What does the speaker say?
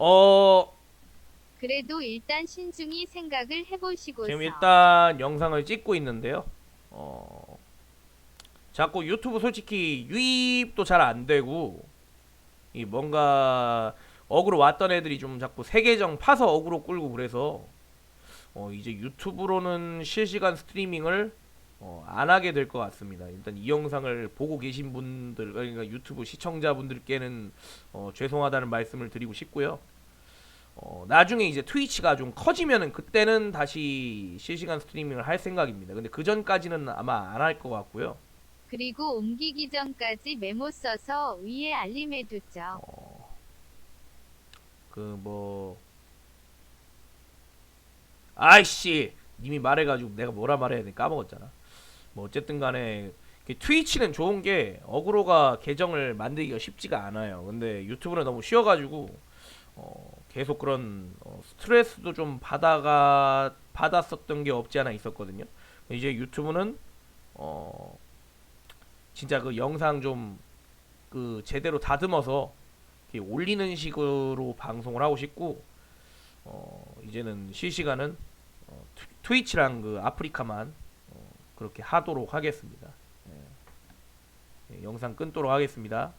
어 그래도 일단 신중히 생각을 해보시고서 지금 일단 영상을 찍고 있는데요. 어 자꾸 유튜브 솔직히 유입도 잘 안 되고 이 뭔가 어그로 왔던 애들이 좀 자꾸 세계정 파서 어그로 끌고 그래서 어 이제 유튜브로는 실시간 스트리밍을 어, 안 하게 될 것 같습니다. 일단 이 영상을 보고 계신 분들 그러니까 유튜브 시청자분들께는 어, 죄송하다는 말씀을 드리고 싶고요. 어, 나중에 이제 트위치가 좀 커지면은 그때는 다시 실시간 스트리밍을 할 생각입니다. 근데 그 전까지는 아마 안 할 것 같고요. 그리고 옮기기 전까지 메모 써서 위에 알림해두죠. 그뭐 아이씨 님이 말해가지고 내가 뭐라 말해야 돼 까먹었잖아. 뭐 어쨌든 간에 그 트위치는 좋은 게 어그로가 계정을 만들기가 쉽지가 않아요. 근데 유튜브는 너무 쉬워가지고 어, 계속 그런 어, 스트레스도 좀 받아가 받았었던 게 없지 않아 있었거든요. 이제 유튜브는 어 진짜 그 영상 좀 그 제대로 다듬어서 올리는 식으로 방송을 하고 싶고 어 이제는 실시간은 트위치랑 그 아프리카만 어, 그렇게 하도록 하겠습니다. 예. 예, 영상 끊도록 하겠습니다.